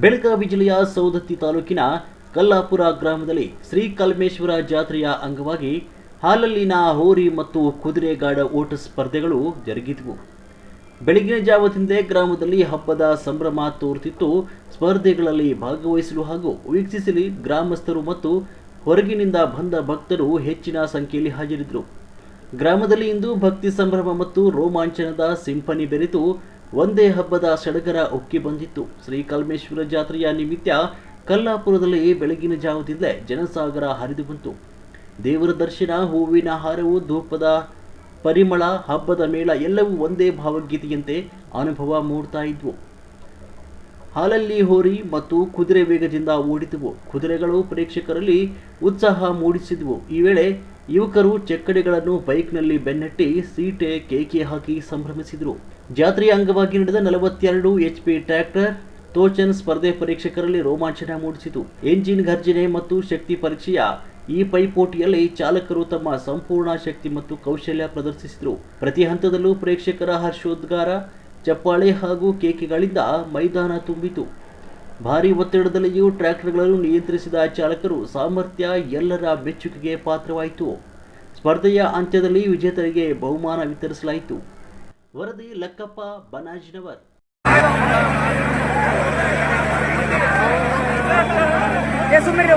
ಬೆಳಗಾವಿ ಜಿಲ್ಲೆಯ ಸೌದತ್ತಿ ತಾಲೂಕಿನ ಕಲ್ಲಾಪುರ ಗ್ರಾಮದಲ್ಲಿ ಶ್ರೀ ಕಲ್ಮೇಶ್ವರ ಜಾತ್ರೆಯ ಅಂಗವಾಗಿ ಹಾಲಲ್ಲಿನ ಹೋರಿ ಮತ್ತು ಕುದುರೆಗಾಡ ಓಟ ಸ್ಪರ್ಧೆಗಳು ಜರುಗಿದವು. ಬೆಳಗಿನ ಜಾವದಿಂದೇ ಗ್ರಾಮದಲ್ಲಿ ಹಬ್ಬದ ಸಂಭ್ರಮ ತೋರುತ್ತಿತ್ತು. ಸ್ಪರ್ಧೆಗಳಲ್ಲಿ ಭಾಗವಹಿಸಲು ಹಾಗೂ ವೀಕ್ಷಿಸಲು ಗ್ರಾಮಸ್ಥರು ಮತ್ತು ಹೊರಗಿನಿಂದ ಬಂದ ಭಕ್ತರು ಹೆಚ್ಚಿನ ಸಂಖ್ಯೆಯಲ್ಲಿ ಹಾಜರಿದ್ದರು. ಗ್ರಾಮದಲ್ಲಿ ಇಂದು ಭಕ್ತಿ ಸಂಭ್ರಮ ಮತ್ತು ರೋಮಾಂಚನದ ಸಿಂಪನಿ ಬೆರೆತು ಒಂದೇ ಹಬ್ಬದ ಸಡಗರ ಉಕ್ಕಿ ಬಂದಿತ್ತು. ಶ್ರೀ ಕಲ್ಮೇಶ್ವರ ಜಾತ್ರೆಯ ನಿಮಿತ್ತ ಕಲ್ಲಾಪುರದಲ್ಲಿ ಬೆಳಗಿನ ಜಾವದಿಂದಲೇ ಜನಸಾಗರ ಹರಿದು ಬಂತು. ದೇವರ ದರ್ಶನ, ಹೂವಿನ ಹಾರವು, ಧೂಪದ ಪರಿಮಳ, ಹಬ್ಬದ ಮೇಳ ಎಲ್ಲವೂ ಒಂದೇ ಭಾವಗೀತೆಯಂತೆ ಅನುಭವ ಮೂಡ್ತಾ ಇದ್ವು. ಹಾಲಲ್ಲಿ ಹೋರಿ ಮತ್ತು ಕುದುರೆ ವೇಗದಿಂದ ಓಡಿದವು ಕುದುರೆಗಳು ಪ್ರೇಕ್ಷಕರಲ್ಲಿ ಉತ್ಸಾಹ ಮೂಡಿಸಿದವು. ಈ ವೇಳೆ ಯುವಕರು ಚೆಕ್ಕಡಿಗಳನ್ನು ಬೈಕ್ನಲ್ಲಿ ಬೆನ್ನಟ್ಟಿ ಸೀಟೆ ಕೇಕೆ ಹಾಕಿ ಸಂಭ್ರಮಿಸಿದರು. ಜಾತ್ರೆಯ ಅಂಗವಾಗಿ ನಡೆದ ನಲವತ್ತೆರಡು ಎಚ್ ಪಿ ಟ್ರ್ಯಾಕ್ಟರ್ ತೋಚನ್ ಸ್ಪರ್ಧೆ ಪರೀಕ್ಷಕರಲ್ಲಿ ರೋಮಾಂಚನ ಮೂಡಿಸಿತು. ಎಂಜಿನ್ ಘರ್ಜನೆ ಮತ್ತು ಶಕ್ತಿ ಪರೀಕ್ಷೆಯ ಈ ಪೈಪೋಟಿಯಲ್ಲಿ ಚಾಲಕರು ತಮ್ಮ ಸಂಪೂರ್ಣ ಶಕ್ತಿ ಮತ್ತು ಕೌಶಲ್ಯ ಪ್ರದರ್ಶಿಸಿದರು. ಪ್ರತಿ ಹಂತದಲ್ಲೂ ಪ್ರೇಕ್ಷಕರ ಹರ್ಷೋದ್ಗಾರ, ಚಪ್ಪಾಳೆ ಹಾಗೂ ಕೇಕೆಗಳಿಂದ ಮೈದಾನ ತುಂಬಿತು. ಭಾರಿ ಒತ್ತಡದಲ್ಲಿಯೂ ಟ್ರ್ಯಾಕ್ಟರ್ಗಳನ್ನು ನಿಯಂತ್ರಿಸಿದ ಚಾಲಕರು ಸಾಮರ್ಥ್ಯ ಎಲ್ಲರ ಮೆಚ್ಚುಗೆಗೆ ಪಾತ್ರವಾಯಿತು. ಸ್ಪರ್ಧೆಯ ಅಂತ್ಯದಲ್ಲಿ ವಿಜೇತರಿಗೆ ಬಹುಮಾನ ವಿತರಿಸಲಾಯಿತು. ವರದಿ ಲಕ್ಕಪ್ಪ ಬನಾಜ್ನವರ್. ಸುಮ್ಮನೆ